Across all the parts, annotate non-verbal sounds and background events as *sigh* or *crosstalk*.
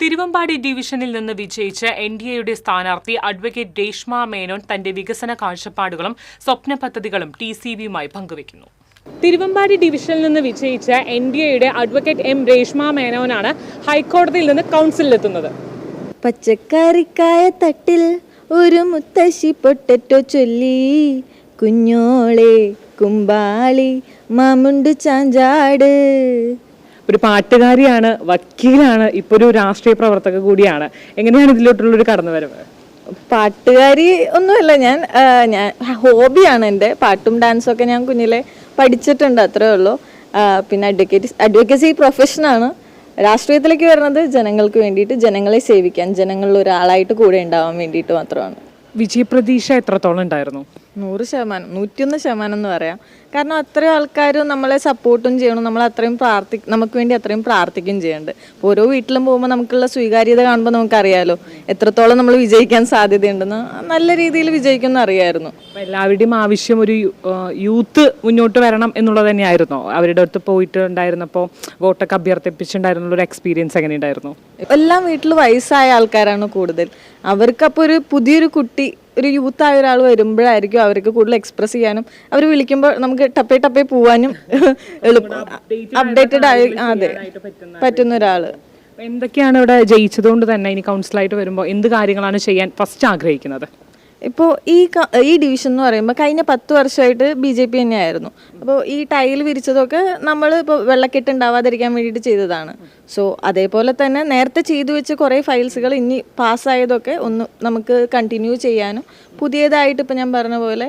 തിരുവമ്പാടി ഡിവിഷനിൽ നിന്ന് വിജയിച്ച എൻ ഡി എയുടെ സ്ഥാനാർത്ഥി അഡ്വക്കേറ്റ് രേഷ്മ മേനോൻ തന്റെ വികസന കാഴ്ചപ്പാടുകളും സ്വപ്ന പദ്ധതികളും ടി സി ബിയുമായി പങ്കുവയ്ക്കുന്നു. തിരുവമ്പാടി ഡിവിഷനിൽ നിന്ന് വിജയിച്ച എൻ ഡി എയുടെ അഡ്വക്കേറ്റ് എം രേഷ്മ മേനോനാണ് ഹൈക്കോടതിയിൽ നിന്ന് കൗൺസിലെത്തുന്നത് പച്ചക്കറിക്കായ തട്ടിൽ ഒരു മുത്തശ്ശി പൊട്ടറ്റോ ചൊല്ലി കുഞ്ഞോളെ കുമ്പാളി മാമുണ്ട് ചാഞ്ചാട്. ഒരു പാട്ടുകാരിയാണ് വക്കീലാണ് ഇപ്പോൾ ഒരു രാഷ്ട്രീയ പ്രവർത്തക കൂടിയാണ്. എങ്ങനെയാണ് ഇതിലോട്ടുള്ളൊരു കടന്നുവരവ്? പാട്ടുകാരി ഒന്നുമല്ല ഞാൻ ഞാൻ ഹോബിയാണ് എന്റെ. പാട്ടും ഡാൻസും ഒക്കെ ഞാൻ കുഞ്ഞിലെ പഠിച്ചിട്ടുണ്ട് അത്രേ ഉള്ളൂ. പിന്നെ അഡ്വക്കേറ്റ് അഡ്വക്കസി പ്രൊഫഷനാണ്. രാഷ്ട്രീയത്തിലേക്ക് വരുന്നത് ജനങ്ങൾക്ക് വേണ്ടിയിട്ട് ജനങ്ങളെ സേവിക്കാൻ ജനങ്ങളിൽ ഒരാളായിട്ട് കൂടെ ഉണ്ടാവാൻ വേണ്ടിയിട്ട് മാത്രമാണ്. വിജയപ്രതീക്ഷ എത്രത്തോളം ഉണ്ടായിരുന്നു? നൂറ് ശതമാനം നൂറ്റിയൊന്ന് ശതമാനം എന്ന് പറയാം. കാരണം അത്രയും ആൾക്കാരും നമ്മളെ സപ്പോർട്ടും ചെയ്യണം നമ്മൾ അത്രയും പ്രാർത്ഥി നമുക്ക് വേണ്ടി അത്രയും പ്രാർത്ഥിക്കുകയും ചെയ്യുന്നുണ്ട് അപ്പോൾ ഓരോ വീട്ടിലും പോകുമ്പോൾ നമുക്കുള്ള സ്വീകാര്യത കാണുമ്പോൾ നമുക്കറിയാലോ എത്രത്തോളം നമ്മൾ വിജയിക്കാൻ സാധ്യതയുണ്ടെന്ന് നല്ല രീതിയിൽ വിജയിക്കുമെന്ന് അറിയായിരുന്നു. എല്ലാവരുടെയും ആവശ്യം ഒരു യൂത്ത് മുന്നോട്ട് വരണം എന്നുള്ളത് തന്നെയായിരുന്നു. അവരുടെ അടുത്ത് പോയിട്ടുണ്ടായിരുന്നപ്പോൾ വോട്ടൊക്കെ അഭ്യർത്ഥിപ്പിച്ചിട്ടുണ്ടായിരുന്ന ഒരു എക്സ്പീരിയൻസ് എങ്ങനെയുണ്ടായിരുന്നു? എല്ലാം വീട്ടിൽ വയസ്സായ ആൾക്കാരാണ് കൂടുതൽ. അവർക്കപ്പോൾ ഒരു പുതിയൊരു കുട്ടി ഒരു യൂത്ത് ആയ ഒരാൾ വരുമ്പോഴായിരിക്കും അവർക്ക് കൂടുതൽ എക്സ്പ്രസ് ചെയ്യാനും. അവർ വിളിക്കുമ്പോൾ നമുക്ക് ടപ്പേ ടപ്പേ പോവാനും *laughs* എളുപ്പം. അപ്ഡേറ്റഡ് ആയി അതെ. പറ്റുന്ന ഒരാൾ എന്തൊക്കെയാണ് ഇവിടെ ജയിച്ചതുകൊണ്ട് തന്നെ ഇനി കൗൺസിലായിട്ട് വരുമ്പോൾ എന്ത് കാര്യങ്ങളാണ് ചെയ്യാൻ ഫസ്റ്റ് ആഗ്രഹിക്കുന്നത്? ഇപ്പോൾ ഈ ഈ ഡിവിഷൻ എന്ന് പറയുമ്പോൾ കഴിഞ്ഞ പത്ത് വർഷമായിട്ട് ബി ജെ പി തന്നെയായിരുന്നു. അപ്പോൾ ഈ ടൈൽ വിരിച്ചതൊക്കെ നമ്മൾ ഇപ്പോൾ വെള്ളക്കെട്ട് ഉണ്ടാവാതിരിക്കാൻ വേണ്ടിയിട്ട് ചെയ്തതാണ്. സോ അതേപോലെ തന്നെ നേരത്തെ ചെയ്തു വെച്ച് കുറേ ഫയൽസുകൾ ഇനി പാസ്സായതൊക്കെ ഒന്ന് നമുക്ക് കണ്ടിന്യൂ ചെയ്യാനും പുതിയതായിട്ട് ഇപ്പോൾ ഞാൻ പറഞ്ഞ പോലെ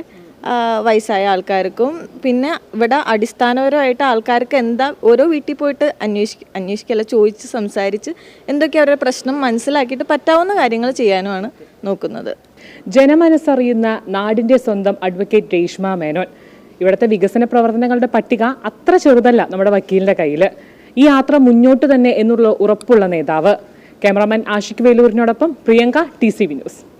വയസ്സായ ആൾക്കാർക്കും പിന്നെ ഇവിടെ അടിസ്ഥാനപരമായിട്ട് ആൾക്കാർക്ക് എന്താ ഓരോ വീട്ടിൽ പോയിട്ട് അന്വേഷിക്ക അന്വേഷിക്കല്ല ചോദിച്ച് സംസാരിച്ച് എന്തൊക്കെ അവരുടെ പ്രശ്നം മനസ്സിലാക്കിയിട്ട് പറ്റാവുന്ന കാര്യങ്ങൾ ചെയ്യാനുമാണ് നോക്കുന്നത്. ജനമനസ്സറിയുന്ന നാടിന്റെ സ്വന്തം അഡ്വക്കേറ്റ് രേഷ്മ മേനോൻ. ഇവിടുത്തെ വികസന പ്രവർത്തനങ്ങളുടെ പട്ടിക അത്ര ചെറുതല്ല നമ്മുടെ വക്കീലിന്റെ കയ്യിൽ ഈ യാത്ര മുന്നോട്ട് തന്നെ എന്നുള്ള ഉറപ്പുള്ള നേതാവ്. Cameraman Ashik വേലൂരിനോടൊപ്പം Priyanka T C V news.